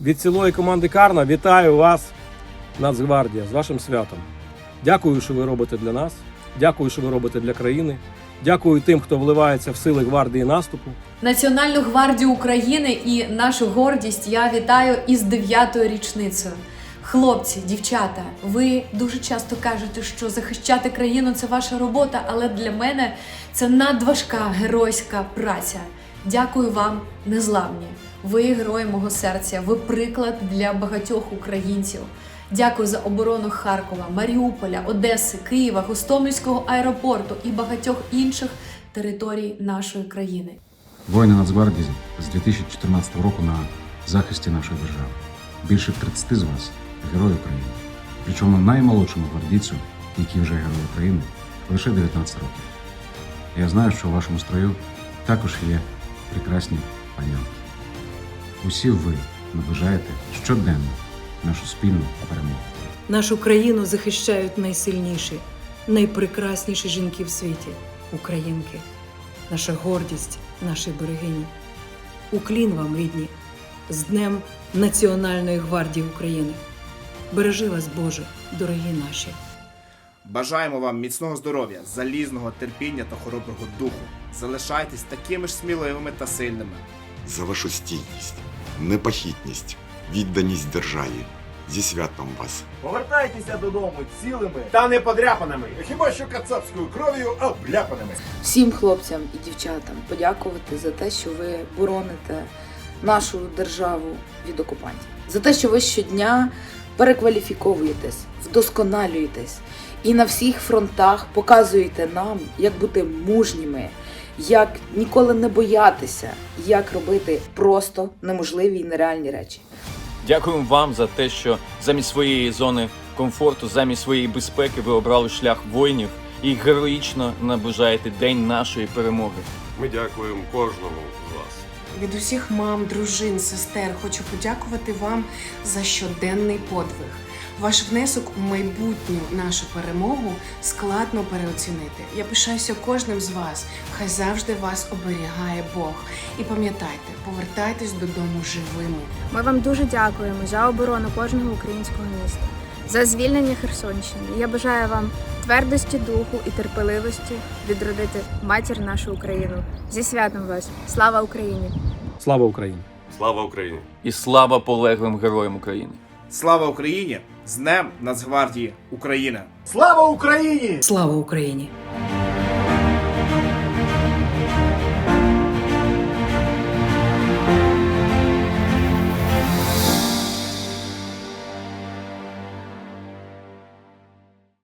від цілої команди Карна вітаю вас, Нацгвардія, з вашим святом. Дякую, що ви робите для нас. Дякую, що ви робите для країни. Дякую тим, хто вливається в сили гвардії наступу. Національну гвардію України і нашу гордість я вітаю із дев'ятою річницею. Хлопці, дівчата, ви дуже часто кажете, що захищати країну це ваша робота, але для мене це надважка геройська праця. Дякую вам, незламні. Ви герої мого серця, ви приклад для багатьох українців. Дякую за оборону Харкова, Маріуполя, Одеси, Києва, Гостомельського аеропорту і багатьох інших територій нашої країни. Воїни Нацгвардії з 2014 року на захисті нашої держави. Більше 30 з вас герої України. Причому наймолодшому гвардійцю, який вже герой України, лише 19 років. Я знаю, що у вашому строю також є прекрасні панянки. Усі ви наближаєте щоденно нашу спільну перемогу. Нашу країну захищають найсильніші, найпрекрасніші жінки в світі українки, наша гордість, наші берегині. Уклін вам, рідні, з Днем Національної гвардії України. Бережи вас, Боже, дорогі наші. Бажаємо вам міцного здоров'я, залізного терпіння та хороброго духу. Залишайтесь такими ж сміливими та сильними. за вашу стійкість, непохитність, відданість державі. Зі святом вас! Повертайтеся додому цілими та не подряпаними. Хіба що кацапською кров'ю обляпаними. всім хлопцям і дівчатам подякувати за те, що ви бороните нашу державу від окупантів, за те, що ви щодня перекваліфіковуєтесь, вдосконалюєтесь і на всіх фронтах показуєте нам, як бути мужніми, як ніколи не боятися, як робити просто неможливі і нереальні речі. Дякуємо вам за те, що замість своєї зони комфорту, замість своєї безпеки ви обрали шлях воїнів і героїчно наближаєте день нашої перемоги. Ми дякуємо кожному з вас. Від усіх мам, дружин, сестер хочу подякувати вам за щоденний подвиг. Ваш внесок у майбутню нашу перемогу складно переоцінити. Я пишаюся кожним з вас. Хай завжди вас оберігає Бог. І пам'ятайте, повертайтесь додому живими. Ми вам дуже дякуємо за оборону кожного українського міста, за звільнення Херсонщини. Я бажаю вам твердості духу і терпеливості відродити матір нашу Україну. Зі святом вас! Слава Україні! Слава Україні! Слава Україні! І слава полеглим героям України! Слава Україні! З Днем Нацгвардії України! Слава Україні! Слава Україні!